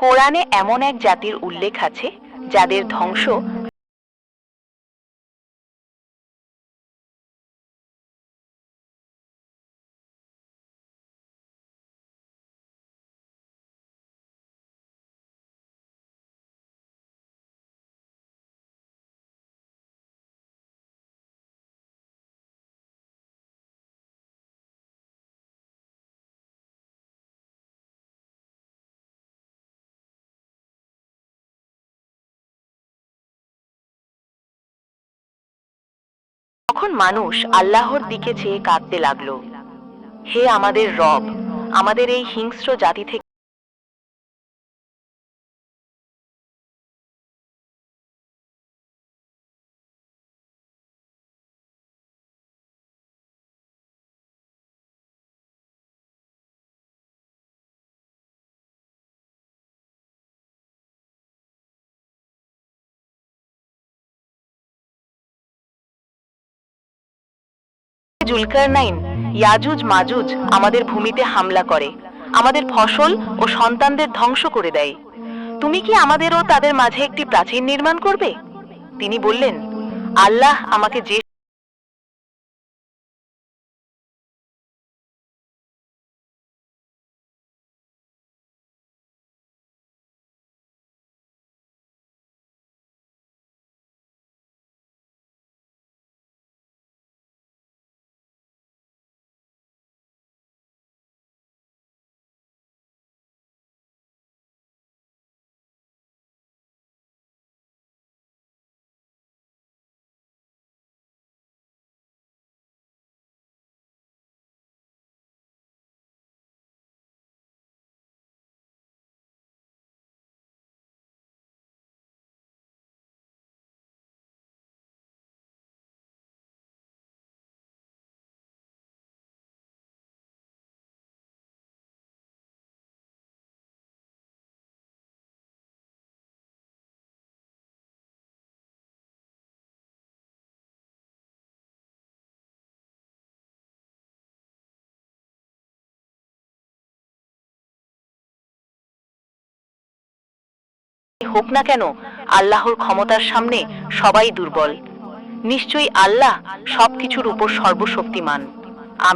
কোরআনে এমন এক জাতির উল্লেখ আছে যাদের ধ্বংস তখন মানুষ আল্লাহর দিকে চেয়ে কাঁদতে লাগল। হে আমাদের রব, আমাদের এই হিংস্র জাতি থেকে জুলকার নাইন ইয়াজুজ মাজুজ আমাদের ভূমিতে হামলা করে। আমাদের ফসল ও সন্তানদের ধ্বংস করে দেয়। তুমি কি আমাদেরও তাদের মাঝে একটি প্রাচীন নির্মাণ করবে? তিনি বললেন, আল্লাহ আমাকে যে হোক না কেন আল্লাহর ক্ষমতার সামনে সবাই দুর্বল। নিশ্চয়ই আল্লাহ সবকিছুর উপর সর্বশক্তিমান।